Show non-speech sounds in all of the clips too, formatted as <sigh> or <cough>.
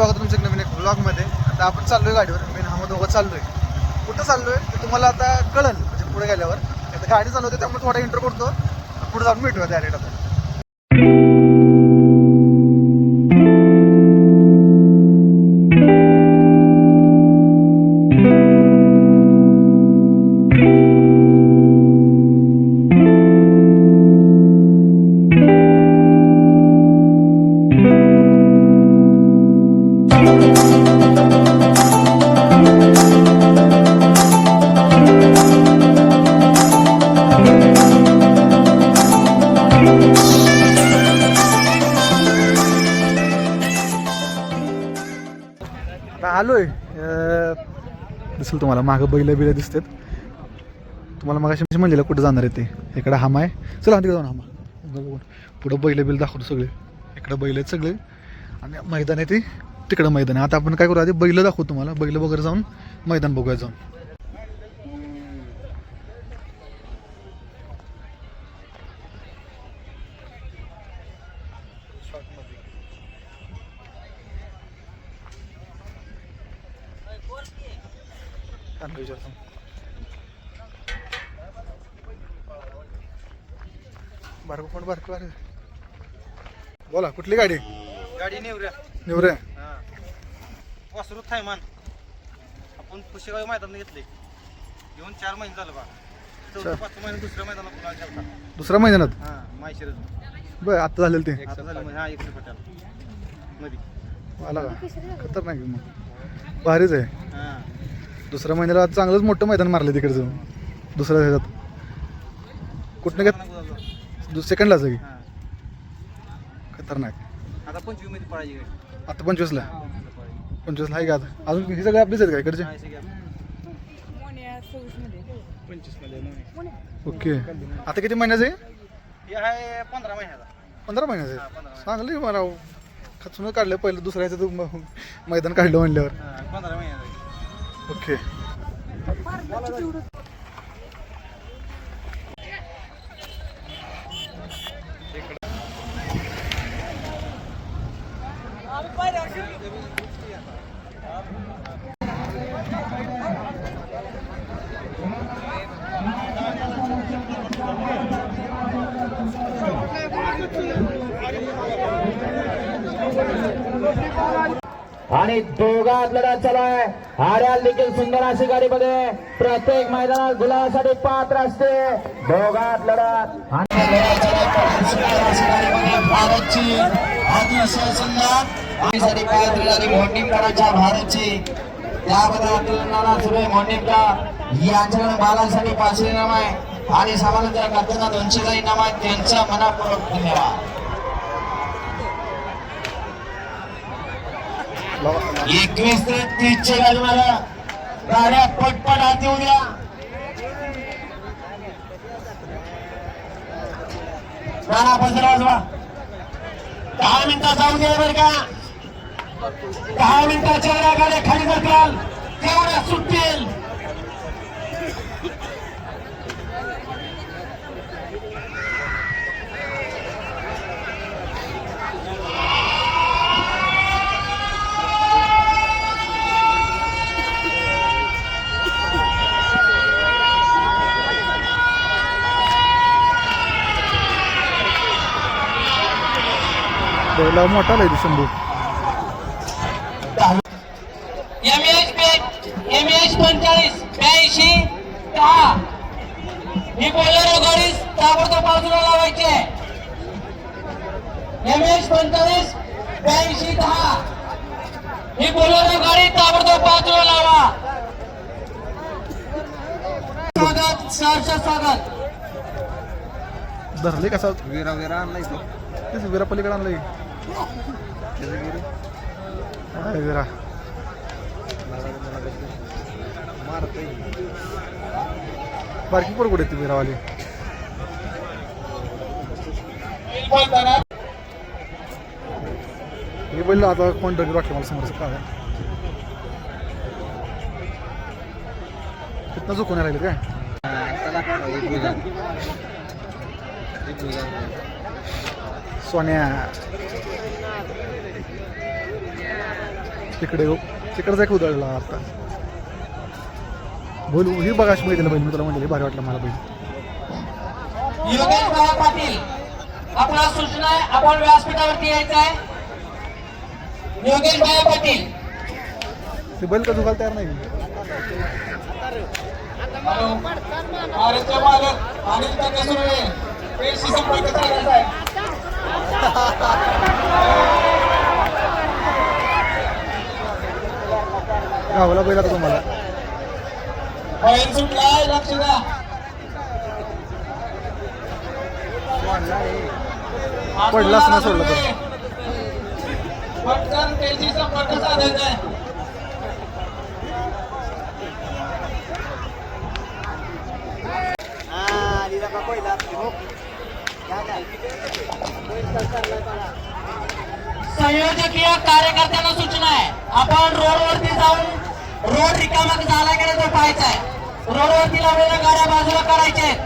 स्वागत तुमच्या नवीन एक ब्लॉगमध्ये आता आपण चाललोय गाडीवर. मी हा दोघं चाललोय. कुठं चाललोय ते तुम्हाला आता कळल म्हणजे पुढे गेल्यावर. आता गाडी चालवते त्यामुळे थोडा इंटर करतो. पुढे जाऊन भेटूया डायरेक्ट आता. मागं बैल बिलं दिसतात. तुम्हाला मग अशी म्हणलेलं कुठं जाणार आहे ते? इकडं हाम आहे. चला तिकडे जाऊन हामा. पुढं बैल बिल दाखवतो सगळे. इकडं बैल आहेत सगळे. आणि मैदान आहे ते. तिकडं मैदान आहे. आता आपण काय करू? आधी बैल दाखवू तुम्हाला. बैल वगैरे जाऊन मैदान बघूया जाऊन त्यांना विचारतो बारको कोण बारको अरे बोला कुठली गाडी? गाडी नेवऱ्या. निवरे वासरू थायमान आपण पुशेगाव मैदान घेतले. घेऊन चार महिने झालं बा. चौथं अच्छा. पाच महिने दुसऱ्या मैदानाला पुन्हा दुसऱ्या मैदानात? हा माहिशिरज बर आता झालेलं ते. आता झालं म्हणजे हा एकशे पट्याला मध्ये आला का? खतरनाक आहे मग. भारीच आहे. हा. दुसऱ्या महिन्याला चांगलंच मोठं मैदान मारलं तिकडचं. दुसऱ्या ह्याच्यात. कुठनं हा का सेकंडलाच आहे. की? खतरनाक आता पंचवीसमध्ये पळायची गाडी. आता पंचवीसला. पंचवीसला आहे का आता? अजून हे सगळे आपलेच आहेत का इकडचे? हा. ओके. आता किती महिन्याचं आहे? हे आहे पंधरा महिन्याचा. पंधरा महिन्याचं हा, आहे पंधरा महिन्याचा. चांगलं आहे मला. खचून काढलं पहिलं दुसऱ्या ह्याचं तू म- मैदान काढलं म्हणल्यावर. हा, पंधरा महिन्याचा ओके. आणि दोघात लढा चालू आहे आर्याल देखील सुंदर अशी गाडीमध्ये प्रत्येक मैदानात गुलाबासाठी पात्र असते. दोघात लढत आणि भारतची अतिशय सुंदर आणि पात्र झाली मोंडिमकरांच्या भारतची. त्याबद्दल आपल्याला नाना सुरे मोंडिमकर यांच्याकडे बालासाठी पाचशे इनाम आहे. आणि समाजाच्या करताना दोनशेचा इनाम आहे त्यांचा मनापूर्वक धन्यवाद. एकवीस ते तीसचे गाडी गाड्या पटपट हाती उद्या. नाना पंधरा वाजवा दहा मिनिटं जाऊ द्या बरं का. दहा मिनिटाच्या वेळा गाड्या खाली जातील तेवढ्या सुटतील. मोठा लय Shambhu M H M H पंचेचाळीस ब्याऐंशी दहा ही बोलेरो गाडी ताबडतोब बाजूला लावायची एम एच पंचेचाळीस ब्याऐंशी दहा ही बोलेरो गाडी ताबडतोब बाजूला लावा स्वागत सहर्ष स्वागत धरले कसा विरा विरा आणलाय तो तेच विरा पलीकडे आणलंय काय विरा बारकी पोर कुठे तुम्ही रावाले? हे बोललो आता कोण ड्रग वाटलं मला समोरचं काय तिथनं झोकून राहिले काय? सोन्या. तिकडे तिकडे जाय उदळला आता. बोल ही बघा अशी माहिती मी तुला म्हणलं भारी वाटलं मला बहीण. योगेश बाबा पाटील आपला सूचना आहे आपण व्यासपीठावरती यायचं आहे. योगेश बाबा पाटील. ते बैल का झुकायला तयार नाही. आरचे मालक अनिल टक्के सुर्वे पेशी संपर्क साधायचा आहे. गावाला बैल आता तुम्हाला. पॉईंट सुटलाय लक्ष द्या पडलाच ना सोडलं तर. पटकन पेशी संपर्क साधायचा आहे संयोजकीय कार्यकर्त्यांना सूचना आहे आपण रोडवरती जाऊन रोड रिकामा झाला की नाही तो पाहायचा आहे रोडवरती लावलेल्या गाड्या बाजूला करायच्या आहेत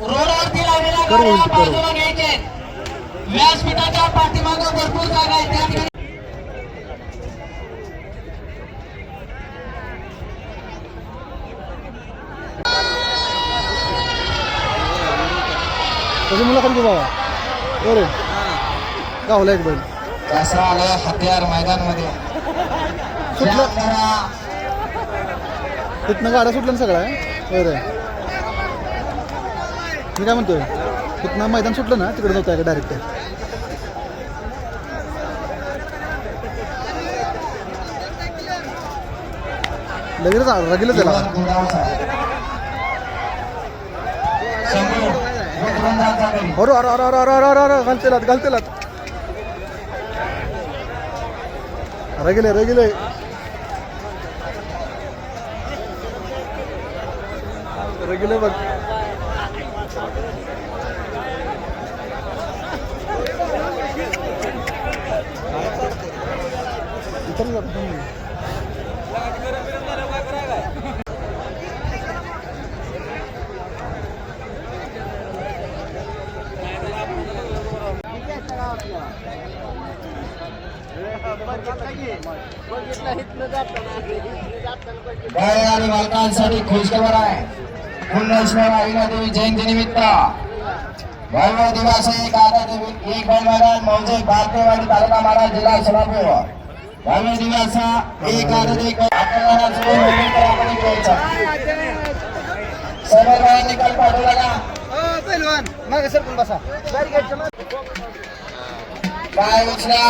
रोडवरती लावलेल्या गाड्या. बाजूला घ्यायच्या आहेत व्यासपीठाच्या पाठीमागं भरपूर जागा आहे त्या ठिकाणी त्याची मुलाखत घेऊ बाबा. बरे. गावला एक बैल. कसं आलं हत्यार मैदानमध्ये तिथनं गाड्या सुटल्या ना सगळ्या? बरं मी काय म्हणतोय? तिथनं मैदान सुटलं ना तिकडे जाऊ डायरेक्ट लगेच लगेलच त्याला अरे अरे अरे अरे अरे अरे अरे घालतेलात घालतेलात अरे गेले रे गेले अरे गेले बघ इतर जातो बैल आणि मालकांसाठी खुशखबर आहे पुण्यश्वर अहिलादेवी देवी जयंती निमित्त. वैभव दिवस एक देवी एक बैल महाराज मौजे बारकेवाडी तालुका महाराज जिल्हा सोलापूर. वैभव दिवस एक आधा सर्व बैल निकाल पाठवू लागा मागे सरकून बसा काय उचला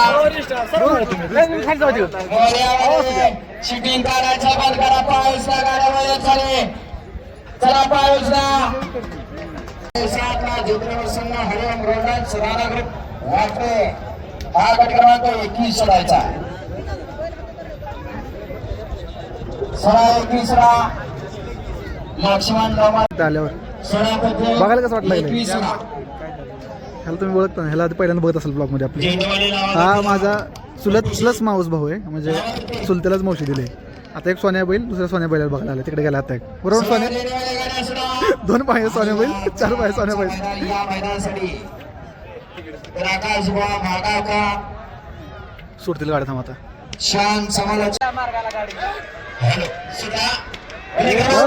मोर्यामध्ये शूटिंग काढायचं बंद करा पाऊस गाड्या वळत झाले चला पाऊस ना सातला जिंकण्यापासून हरिओम रोडन सुधारा ग्रुप. वाटते हा गट क्रमांक एकवीस सोडायचा. सोळा एकवीसला लक्ष्मण डोमा आल्यावर. सोळा बघायला कसं वाटलं? एकवीस ह्याला तुम्ही ओळखता ना ह्याला आधी पहिल्यांदा बघत असेल ब्लॉगमध्ये आपली. हा माझा चुलत प्लस माऊस भाऊ आहे. म्हणजे चुलत्यालाच मावशी दिले. आता एक सोन्या बैल दुसऱ्या सोन्या बैलाला बघायला आला तिकडे गेला आता एक. बरोबर सोन्या. दोन पाय सोन्या बैल चार पाय सोन्या बैल सोडतील गाड्या थांब शान हॅलो सुद्धा लगा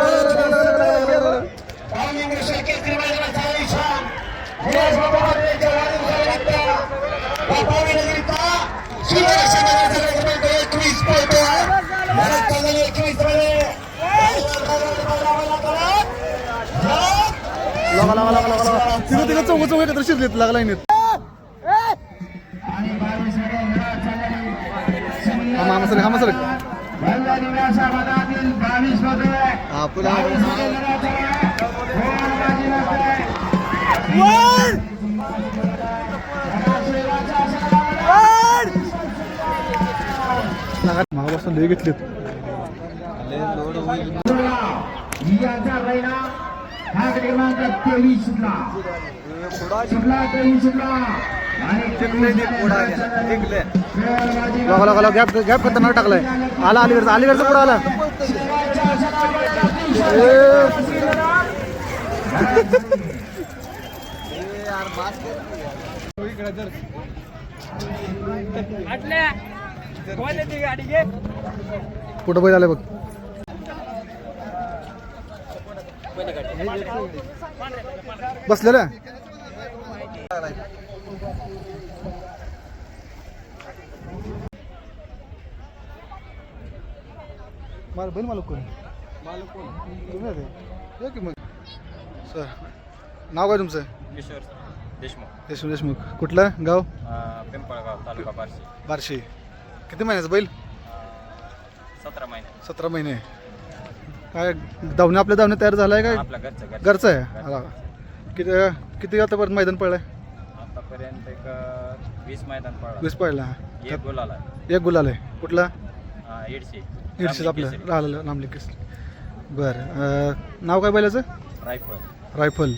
तिथं तिथं चौघ चौघ एकत्र शिरलेत लागला नाही हा मामा सर हा मामा सर बावीस लय हा क्रमांक तेवीस सुटला सुटला सुटला गॅप गॅप खतरनाक टाकलाय. आला अलीकडचा अलीकडचा पुढे आला. पुढं बैल बघ. बसलेलं? मला बैल मालक कोण? तुम्ही आहे ते? या की मग? सर नाव काय तुमचं? किशोर देशमुख. देशमुख देशमुख. कुठलं गाव? पिंपळगाव तालुका बार्शी. बारशे. किती महिन्याचं बैल? सतरा महिने. सतरा महिने. काय धावणे आपल्या धावणे तयार झाला आहे काय? आपल्या घरचं घर घरचं आहे? हा. किती किती आतापर्यंत मैदान पडलं आहे आतापर्यंत एक अं, वीस मैदान पडला वीस पडला एक गोलाला एक गुलाल आहे कुठला? अं, इडशी इडशीच आपलं केसरी. राहिलेलं लांबली केस बरं अं, नाव काय बैलाचं? रायफल. रायफल.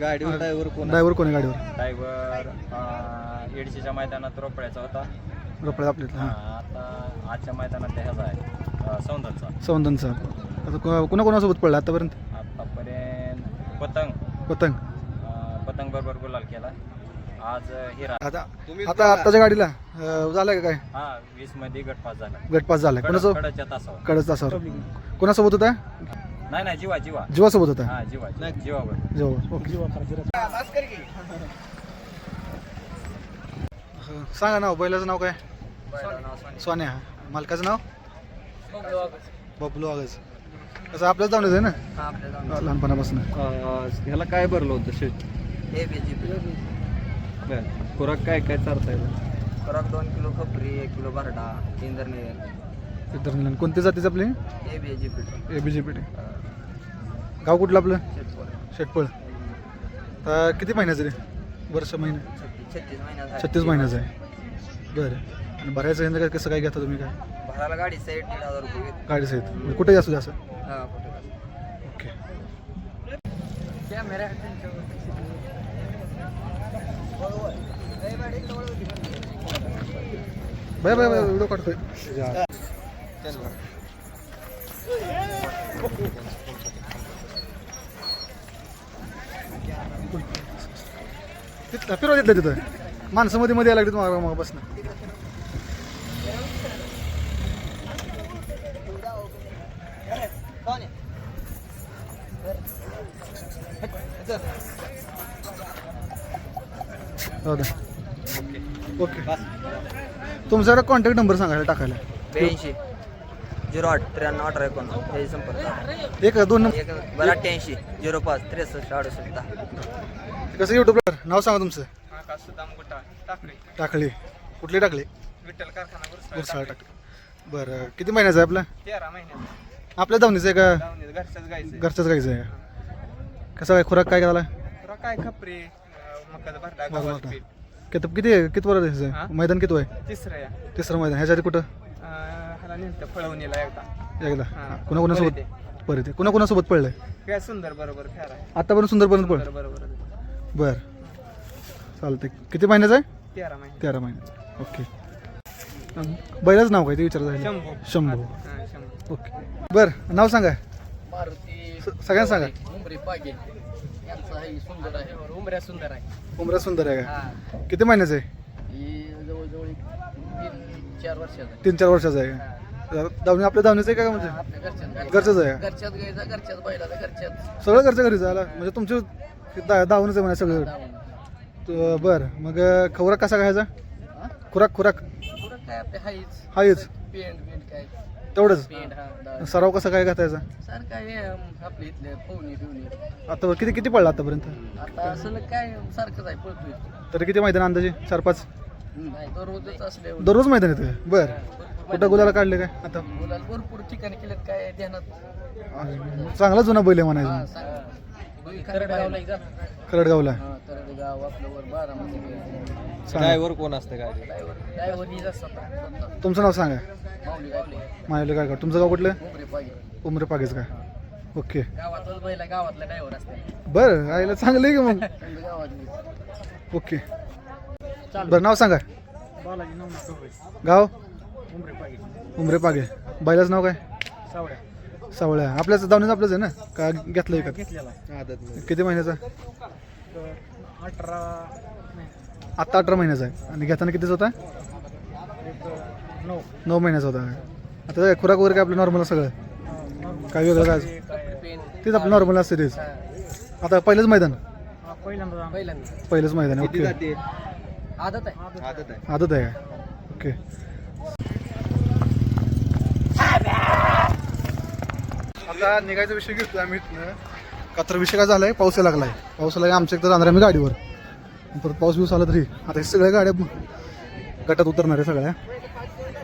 गाडीवर ड्रायव्हर कोण ड्रायव्हर कोणी गाडीवर? ड्रायव्हर इडशीच्या मैदानात रोपड्याचा होता. रोपड्यात आपल्या हा, हां आता आजच्या मैदानात ह्याचा आहे. सौंदरचा सौंदनचा. आता को- कोणा कोणासोबत पडला आतापर्यंत? आतापर्यंत पतंग. पतंग. पतंग बरोबर गुलाल केला. आज हिरा. आता आता आत्ताच्या गाडीला अं, झालं का काय? हा वीसमध्ये गटपास झाला. गटपास झालाय कोणासोबत कडच्या तासावर. कडच तासावर. कोणासोबत होता? नाही नाही जीवा जीवा. जीवासोबत होता? हा जीवा जीवावर. जेव्हा ओके. हं, सांगा नाव. बैलाचं नाव काय? सोन्या. मालकाचं नाव? बबलू आगज कसं आपल्याच जाऊनच आहे ना? लहानपणापासून. ह्याला काय भरलं होतं शेट खुराक काय काय चालता येईल फरक दोन किलो खपरी एक किलो बरडा इंदरने इतर मुलांना कोणत्या जातीचं आपले? ए बी जी पीठ ए बी जी पी गाव कुठलं आपलं? शेटपळ तर किती महिन्याचं रे? वर्ष महिने? छत्तीस छत्तीस महिन्याचं आहे. बरं. आणि भरायचं ना काय कसं काय घेता तुम्ही काय? भरायला गाडी साईड दीड हजार रुपये घेतो. गाडी सहित कुठेही असू द्या असं हा कुठे. Okay. Camera bye bye bye video काढतोय. तिथं फिरवा तिथलं तिथं. माणसं मध्ये मध्ये यायला लागली मग मग बसणं जाऊ दे ओके. तुमच्याकडे कॉन्टॅक्ट नंबर सांगायला टाकायला. ब्याऐंशी. झिरो आठ त्र्याण्णव अठरा एकोणनव्वद. हे संपर्क एक दोन नंबर. एक बरं अठ्ठ्याऐंशी. झिरो पाच त्रेसष्ट अडुसष्ट दहा. कसं युट्यूबला नाव सांगा तुमचं. टाकळी. टाकले कुठले टाकले विठ्ठल कारखाना टाकले बरं किती महिन्याचं आहे आपलं? तेरा महिन्यात आपल्या धावणीचं आहे का? घरच्याच गायचं घरच्याच गाईचं आहे? कसं काय खुराक काय झाला काय खपरी. मकाचा भरडा गव्हाचं पीठ. किती किती आहे? किती वर हा? आहे मैदान किती आहे तिसरं या. तिसरं मैदान. ह्याच्या आधी कुठं ह्याला नेलं फळवणीला एकदा. एकदा. हा. कुणा कोणासोबत परत कुणा कोणासोबत पडलंय काय सुंदर बरोबर फेरा. आतापर्यंत सुंदरपर्यंत पड सुंदर बरोबर. बर. चालतंय. किती महिन्याचं आहे? तेरा महिने. तेरा महिन्याचं ओके. बैलाचं नाव काय? ते विचारत आहे शंभू. शंभू. हा, शंभू. ओके. बर नाव सांगा. मारुती स- सगळ्यांना सांगा. उमरे पागे यांचं सुंदर आहे. उमऱ्या सुंदर आहे. उमरा सुंदर आहे हा. का किती महिन्याचं आहे? ही जवळजवळ एक तीन चार वर्षाचा तीन चार वर्षाचं आहे का? धावणी आपल्या धावणीचं आहे का म्हणजे? आपल्या घरच्यात घरचंच आहे का? घरच्यात घ्यायचा घरच्यात बैलाचा घरच्यात. सगळं घरच्या घरी जायला म्हणजे तुमची दा- धावणीचं आहे म्हणा सगळं. त- बरं. मग अं, खुराक कसा खायचा? खुराक खुराक? पुढं काय? आपले हाईच. हायच काय? तेवढंच. सराव कसा काय घातायचा? हे अम, आपले इथले बिवणी. आता किती किती पडला आतापर्यंत? आता असं काय सारखंच आहे पळतोय. तरी किती मैदान अंदाजे चार पाच दररोजच असले दररोज मैदान येतं बरं. कुठं गुलाला काढले काय? आता? मुलाला भरपूर ठिकाणी केलेत काय ध्यानात. चांगला जुना बैल आहे हा म्हणायचं सांगा तरडगावला जा करडगावला हा तरडगाव आपलं वर बारामती. सांगा. कोण असतं ड्रायव्हर. ड्रायव्हर ही स्वतः तुमचं नाव सांगा. माऊली लागले मायला काय तुमचं गाव कुठलं? उमरे पागे. उमरे पागेच का? ओके. गावातच बैला गावातला ड्रायव्हर असते. बरं आईला चांगलं आहे की मग? ओके. बरं नाव सांगा. बालाजी नवनाथ गाव? उमरे पागे. उमरे पागे. बैलाचं नाव काय? सावड्या. सावळ्या. आपल्याच दावणीच आपलंच आहे ना? का घेतलं एका घेतलेला. किती महिन्याचा? अठरा आत्ता अठरा महिन्याचा आहे. आणि घेताना कितीच होता? नऊ. नऊ महिन्याचा होता. आता काय खुराक वगैरे काय आपलं नॉर्मल सगळं? काय वेगळं काय? तेच आपलं नॉर्मल असते तेच. आता पहिलंच मैदान? पहिल्यांदा पहिलंच मैदान आहे. ओके. आदत आहे. आदत आहे. आदत आहे काय ओके. आता निघायचा विषय घेतोय आम्ही इथनं. का तर विषय काय झालाय? पाऊस लागला लागलाय. पाऊस लागला आमच्या एकतर जाणार आम्ही गाडीवर. परत पाऊस बिऊस आला तरी. आता हे सगळ्या गाड्या गटात उतरणार आहे सगळ्या.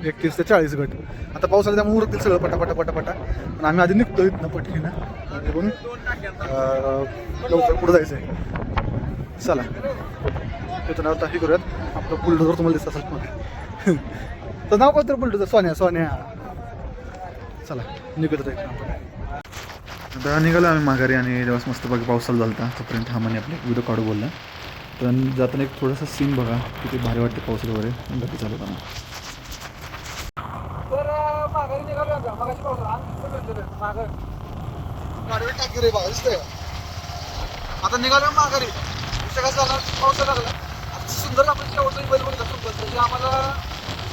एकतीस ते चाळीस गट. आता पाऊस आला त्यामुळे उरतील सगळं पटा पटा पटा पटा. पण आम्ही आधी निघतो इथनं पटकीनं. निघून अं, लवकर पुढे जायचं आहे चला. तिथं नाव हे करूयात. आपलं बुलडोजर तुम्हाला दिसत असेल मग <laughs> तर नाव कोणतं बुलडोजर सोन्या सोन्या. चला निघत आहे आता निघालो आम्ही माघारी आणि तेव्हा मस्त चालू झाला होता. तोपर्यंत हा म्हणे आपले व्हिडिओ काढू बोलला. पण जाताना एक थोडासा सीन बघा किती भारी वाटते पाऊस वगैरे. गती चालू होताना तर माघारी निघालो आता मगाशी पाऊस गाडीवर टाकी रे बघा दिसतंय. का? आता निघालो माघारी. विषय काय झाला? पाऊस लागला. आता सुंदर आपण शेवटचं बैल बघितला. सुंदर. त्याची आम्हाला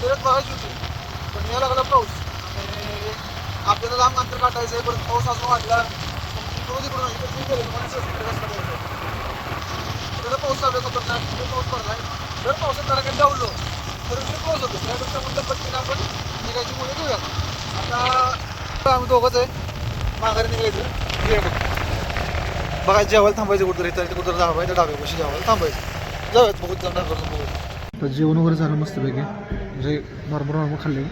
बघायची होती. पण यायला लागला पाऊस. आपल्याला लांब अंतर काढायचं आहे परत पाऊस असा वाढला इकडून तिकडून इकडे गेले म्हणजे पाऊस चालू आहे पण तिकडे पाऊस पडलाय. जर पावसात त्याला काही डावलो तर ते पाऊस होतो. त्यापेक्षा म्हणलं पत्नीला आपण निघायची मुळे घेऊया आता आम्ही दोघंच आहे. माघारी निघायचं. बघा. जेवायला थांबायचं कुठतरी तर कुठं धावायचं डाव्या कशी जेवायला थांबायचं. जाऊयात बघूत जाणार तर जेवण वगैरे झालं मस्तपैकी. म्हणजे नॉर्मल नॉर्मल खाल्ले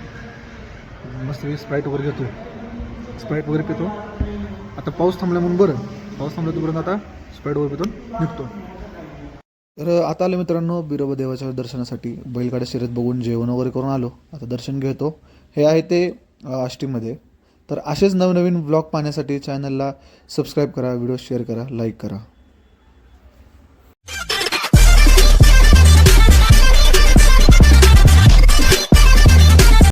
मस्तपैकी स्प्राईट वगैरे घेतो. स्प्राईट वगैरे पितो. आता पाऊस थांबला म्हणून बरं. पाऊस थांबला तोपर्यंत आता स्प्राईट वगैरे पितो निघतो. तर आता आलो मित्रांनो बिरोबा देवाच्या दर्शनासाठी. बैलगाड्या शर्यत बघून जेवण वगैरे करून आलो. आता दर्शन घेतो. हे आहे ते आष्टीमध्ये. तर असेच नवनवीन ब्लॉग पाहण्यासाठी चॅनलला सबस्क्राईब करा व्हिडिओ शेअर करा लाईक करा.